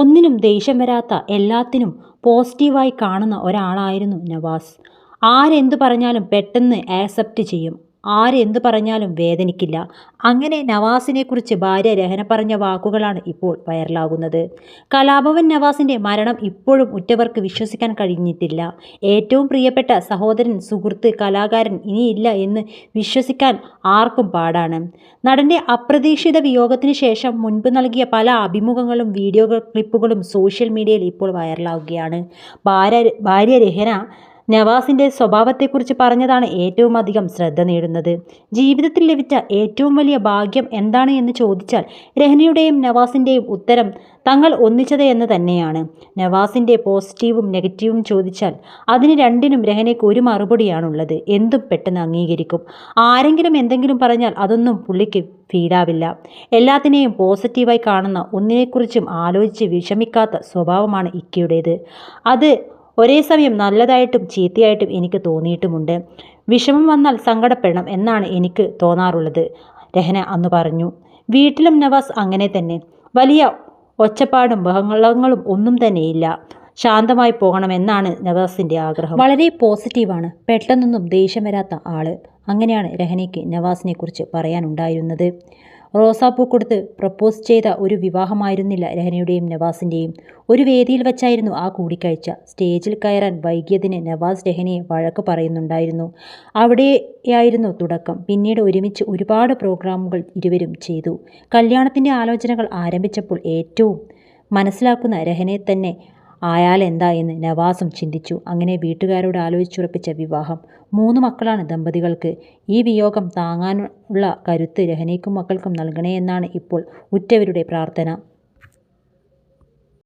ഒന്നിനും ദേഷ്യം വരാത്ത എല്ലാത്തിനും പോസിറ്റീവായി കാണുന്ന ഒരാളായിരുന്നു നവാസ്. ആരെന്തു പറഞ്ഞാലും പെട്ടെന്ന് ആക്സെപ്റ്റ് ചെയ്യും. ആരെന്തു പറഞ്ഞാലും വേദനിക്കില്ല. അങ്ങനെ നവാസിനെക്കുറിച്ച് ഭാര്യ രഹന പറഞ്ഞ വാക്കുകളാണ് ഇപ്പോൾ വൈറലാകുന്നത്. കലാഭവൻ നവാസിന്റെ മരണം ഇപ്പോഴും ഉറ്റവർക്ക് വിശ്വസിക്കാൻ കഴിഞ്ഞിട്ടില്ല. ഏറ്റവും പ്രിയപ്പെട്ട സഹോദരൻ സുഹൃത്ത് കലാകാരൻ ഇനിയില്ല എന്ന് വിശ്വസിക്കാൻ ആർക്കും പാടാണ്. നടന്റെ അപ്രതീക്ഷിത വിയോഗത്തിന് ശേഷം മുൻപ് നൽകിയ പല അഭിമുഖങ്ങളും വീഡിയോ ക്ലിപ്പുകളും സോഷ്യൽ മീഡിയയിൽ ഇപ്പോൾ വൈറലാവുകയാണ്. ഭാര്യ ഭാര്യ രഹന നവാസിന്റെ സ്വഭാവത്തെക്കുറിച്ച് പറഞ്ഞതാണ് ഏറ്റവും അധികം ശ്രദ്ധ നേടുന്നത്. ജീവിതത്തിൽ ലഭിച്ച ഏറ്റവും വലിയ ഭാഗ്യം എന്താണ് എന്ന് ചോദിച്ചാൽ രഹനയുടെയും നവാസിന്റെയും ഉത്തരം തങ്ങൾ ഒന്നിച്ചത് എന്ന് തന്നെയാണ്. നവാസിന്റെ പോസിറ്റീവും നെഗറ്റീവും ചോദിച്ചാൽ അതിന് രണ്ടിനും രഹനയ്ക്ക് ഒരു മറുപടിയാണുള്ളത്. എന്തും പെട്ടെന്ന് അംഗീകരിക്കും. ആരെങ്കിലും എന്തെങ്കിലും പറഞ്ഞാൽ അതൊന്നും പുള്ളിക്ക് ഫീലാവില്ല എല്ലാത്തിനെയും പോസിറ്റീവായി കാണുന്ന ഒന്നിനെക്കുറിച്ചും ആലോചിച്ച് വിഷമിക്കാത്ത സ്വഭാവമാണ് ഇക്കയുടേത്. അത് ഒരേ സമയം നല്ലതായിട്ടും ചീത്തയായിട്ടും എനിക്ക് തോന്നിയിട്ടുമുണ്ട്. വിഷമം വന്നാൽ സങ്കടപ്പെടണം എന്നാണ് എനിക്ക് തോന്നാറുള്ളത്. രഹന അന്ന് പറഞ്ഞു വീട്ടിലും നവാസ് അങ്ങനെ തന്നെ. വലിയ ഒച്ചപ്പാടും ബഹളങ്ങളും ഒന്നും തന്നെയില്ല. ശാന്തമായി പോകണമെന്നാണ് നവാസിന്റെ ആഗ്രഹം. വളരെ പോസിറ്റീവാണ്. പെട്ടെന്നൊന്നും ദേഷ്യം വരാത്ത ആൾ. അങ്ങനെയാണ് രഹനയ്ക്ക് നവാസിനെ കുറിച്ച് പറയാനുണ്ടായിരുന്നത്. റോസാപ്പൂ കൊടുത്ത് പ്രപ്പോസ് ചെയ്ത ഒരു വിവാഹമായിരുന്നില്ല രഹനയുടെയും നവാസിന്റെയും ഒരു വേദിയിൽ വെച്ചായിരുന്നു ആ കൂടിക്കാഴ്ച. സ്റ്റേജിൽ കയറാൻ വൈകിയതിന് നവാസ് രഹനയെ വഴക്ക് പറയുന്നുണ്ടായിരുന്നു. അവിടെയായിരുന്നു തുടക്കം. പിന്നീട് ഒരുമിച്ച് ഒരുപാട് പ്രോഗ്രാമുകൾ ഇരുവരും ചെയ്തു. കല്യാണത്തിന്റെ ആലോചനകൾ ആരംഭിച്ചപ്പോൾ ഏറ്റവും മനസ്സിലാക്കുന്ന രഹനെ തന്നെ ആയാലെന്താ എന്ന് നവാസും ചിന്തിച്ചു. അങ്ങനെ വീട്ടുകാരോട് ആലോചിച്ചുറപ്പിച്ച വിവാഹം. മൂന്ന് മക്കളാണ് ദമ്പതികൾക്ക്. ഈ വിയോഗം താങ്ങാനുള്ള കരുത്ത് രഹനയ്ക്കും മക്കൾക്കും നൽകണേ എന്നാണ് ഇപ്പോൾ ഉറ്റവരുടെ പ്രാർത്ഥന.